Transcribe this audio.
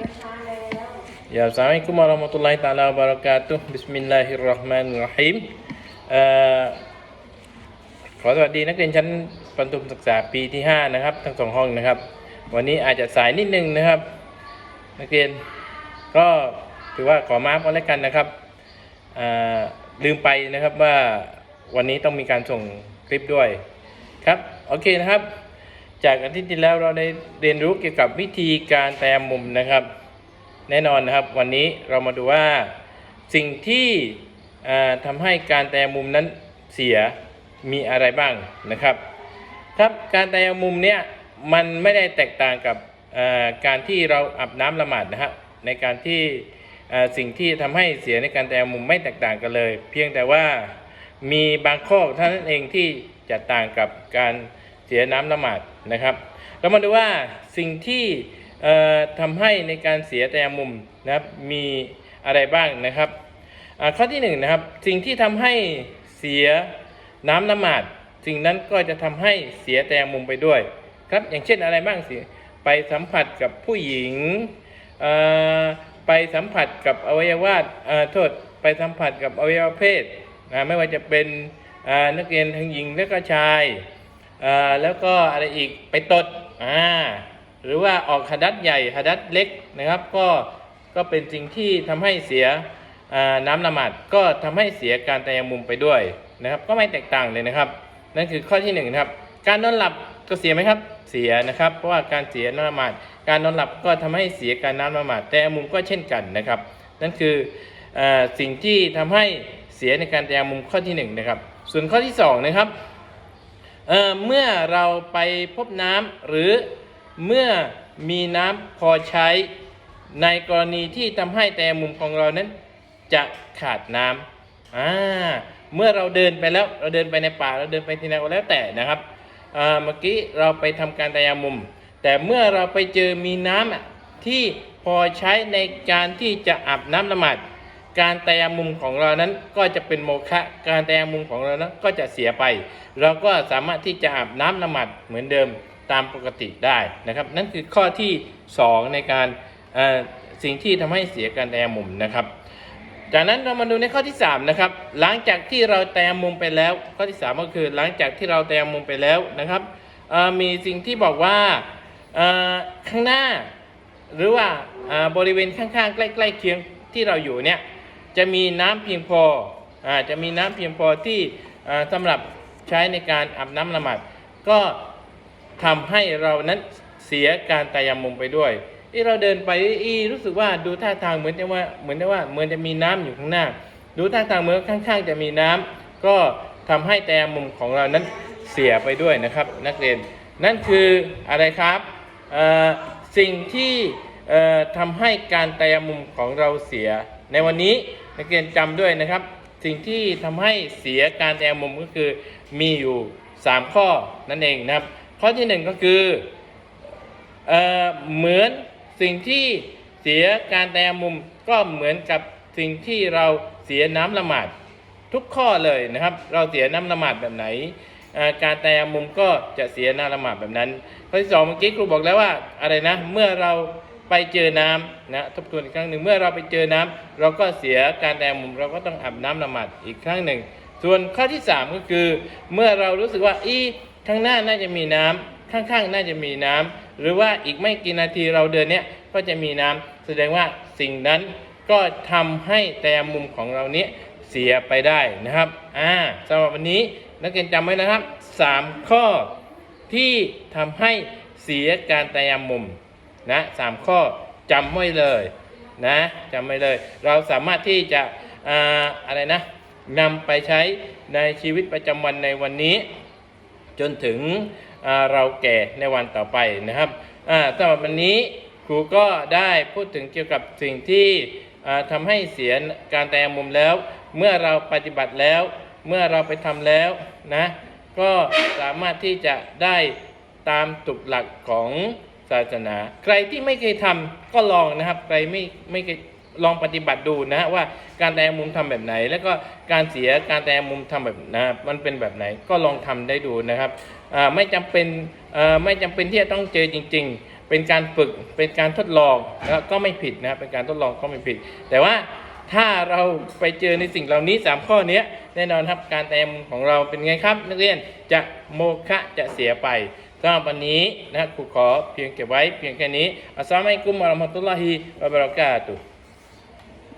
Ya, Assalamualaikum warahmatullahi taala wabarakatuh. Bismillahirrahmanirrahim. ขอสวัสดีนักเรียนชั้นประถมศึกษาปีที่ 5 นะครับ ทั้งสองห้องนะครับ วันนี้อาจจะสายนิดนึงนะครับ นักเรียนก็ถือว่าขอมาร์กแล้วกันนะครับลืมไปนะครับว่าวันนี้ต้องมีการส่งคลิปด้วยครับ โอเคนะครับ จากอาทิตย์ที่แล้วเราได้เรียนรู้เกี่ยวกับวิธีการแต้มุมนะครับ แน่นอนนะครับ วันนี้เรามาดูว่าสิ่งที่อ่าทำให้การแต้มุมนั้นเสียมีอะไรบ้างนะครับครับการแต้มุมเนี่ยมันไม่ได้แตกต่างกับการที่เราอาบน้ำละหมาดนะฮะในการที่สิ่งที่ทำให้เสียในการแต้มุมไม่แตกต่างกันเลย เพียงแต่ว่ามีบางข้อเท่านั้นเองที่จะต่างกับการเสียน้ำละหมาด นะครับเรามาดูว่าสิ่งที่ทำให้ในการเสียแต้มุมนะครับมีอะไรบ้างนะครับข้อที่หนึ่งนะครับสิ่งที่ทำให้เสียน้ำละหมาดสิ่งนั้นก็จะทำให้เสียแต้มุมไปด้วยครับอย่างเช่นอะไรบ้างสิไปสัมผัสกับผู้หญิงไปสัมผัสกับอวัยวะเอ่อโทษไปสัมผัสกับอวัยวะเพศนะไม่ว่าจะเป็นนักเรียนทั้งหญิงและก็ชาย แล้วก็อะไรอีกไปตดอ่าหรือว่าออกหัดัดใหญ่หัดัดเล็กนะครับก็ก็เป็นสิ่งที่ทำให้เสียน้ำละหมาดก็ทำให้เสียการตยมุมไปด้วยนะครับ ก็ไม่แตกต่างเลยนะครับ นั่นคือข้อที่หนึ่งนะครับการนอนหลับก็เสียไหมครับเสียนะครับ เพราะว่าการเสียน้ำละหมาดการนอนหลับก็ทำให้เสียการน้ำละหมาดแต่มุมก็เช่นกันนะครับ นั่นคืออสิ่งที่ทำให้เสียในการแต่มุมข้อที่หนึ่งนะครับส่วนข้อที่สองนะครับ เออเมื่อเราไปพบน้ำหรือเมื่อมีน้ำพอใช้ ในกรณีที่ทำให้แต่มุมของเรานั้น จะขาดน้ำอ่าเมื่อเราเดินไปแล้วเราเดินไปในป่าเราเดินไปที่ไหนก็แล้วแต่นะครับเมื่อกี้เราไปทำการตยามุม แต่เมื่อเราไปเจอมีน้ำที่พอใช้ในการที่จะอาบน้ำละหมาด การแตยมุมของเรานั้นก็จะเป็นโมฆะการแตยมุมของเรานั้นก็จะเสียไป เราก็สามารถที่จะอาบน้ำละหมาดเหมือนเดิมตามปกติได้นะครับ นั่นคือข้อที่ 2 ในการสิ่งที่ทำให้เสียการแตยมุมนะครับ จากนั้นเรามาดูในข้อที่ 3 นะครับ หลังจากที่เราแตยมุมไปแล้ว ข้อที่ 3 ก็คือหลังจากที่เราแตยมุมไปแล้วนะครับมีสิ่งที่บอกว่าข้างหน้า หรือว่าบริเวณข้างๆ ใกล้ ๆ เคียงที่เราอยู่เนี่ย จะมีน้ำเพียงพออาจะมีน้ำเพียงพอที่อ่าสำหรับใช้ในการอาบน้ำละหมาดก็ทำให้เรานั้นเสียการตายามุมไปด้วยที่เราเดินไปอีรู้สึกว่าดูท่าทางเหมือนจะว่าเหมือนจะว่าเหมือนจะมีน้ำอยู่ข้างหน้า ดูท่าทางเหมือนข้าง ๆ จะมีน้ำก็ทำให้ตายามุมของเรานั้นเสียไปด้วยนะครับ นักเรียนนั่นคืออะไรครับอ่อสิ่งที่เอ่อทำให้การตายมุมของเราเสียในวันนี้ นักเรียนจำด้วยนะครับ สิ่งที่ทำให้เสียการตายามุมก็คือมีอยู่ 3 ข้อนั่นเองนะครับ ข้อที่ 1 ก็คือเออเหมือนสิ่งที่เสียการตายามุมก็เหมือนกับสิ่งที่เราเสียน้ำละหมาดทุกข้อเลยนะครับ เราเสียน้ำละหมาดแบบไหน การแต่มุมก็จะเสียน้ำละหมาดแบบนั้น ข้อที่สองเมื่อกี้ครูบอกแล้วว่าอะไรนะ เมื่อเรา ไปเจอน้ำนะทบทวนอีกครั้งหนึ่งเมื่อเราไปเจอน้ำเราก็เสียการแต่มุมเราก็ต้องอาบน้ำละหมาดอีกครั้งหนึ่ง ส่วนข้อที่สามก็คือ เมื่อเรารู้สึกว่าอีข้างหน้าน่าจะมีน้ำข้างๆ น่าจะมีน้ำหรือว่าอีกไม่กี่นาทีเราเดินเนี้ยก็จะมีน้ำแสดงว่าสิ่งนั้นก็ทำให้แต่มุมของเราเนี้ยเสียไปได้นะครับอ่าสำหรับวันนี้นักเรียนจำไว้นะครับ 3 ข้อที่ทำให้เสียการแตายมุม นะสามข้อจำไว้เลยนะจำไว้เลย เราสามารถที่จะอ่าอะไรนะนำไปใช้ในชีวิตประจำวันในวันนี้ จนถึงเราแก่ในวันต่อไปนะครับสำหรับวันนี้ครูก็ได้พูดถึงเกี่ยวกับสิ่งที่ทำให้เสียการแต่มุมแล้ว เมื่อเราปฏิบัติแล้ว เมื่อเราไปทำแล้วนะก็สามารถที่จะได้ตามตุกหลักของ ศาสนา ใครที่ไม่เคยทำก็ลองนะครับ ใครไม่ไม่เคยลองปฏิบัติดูนะว่าการแต่มุมทำแบบไหน แล้วก็การเสียการแต่มุมทำแบบนะมันเป็นแบบไหนก็ลองทำได้ดูนะครับไม่จำเป็นไม่จำเป็นที่จะต้องเจอจริง ๆ เป็นการฝึกเป็นการทดลองนะก็ไม่ผิดนะเป็นการทดลองก็ไม่ผิด แต่ว่าถ้าเราไปเจอในสิ่งเหล่านี้ 3 ข้อเนี้ยแน่นอนครับการแตมของเราเป็นไงครับ นักเรียนจะโมฆะจะเสียไป สำหรับวันนี้นะครูขอเพียงเก็บไว้เพียงแค่นี้อัสสลามุอะลัยกุมวะเราะห์มะตุลลอฮิวะบะเราะกาตุฮ์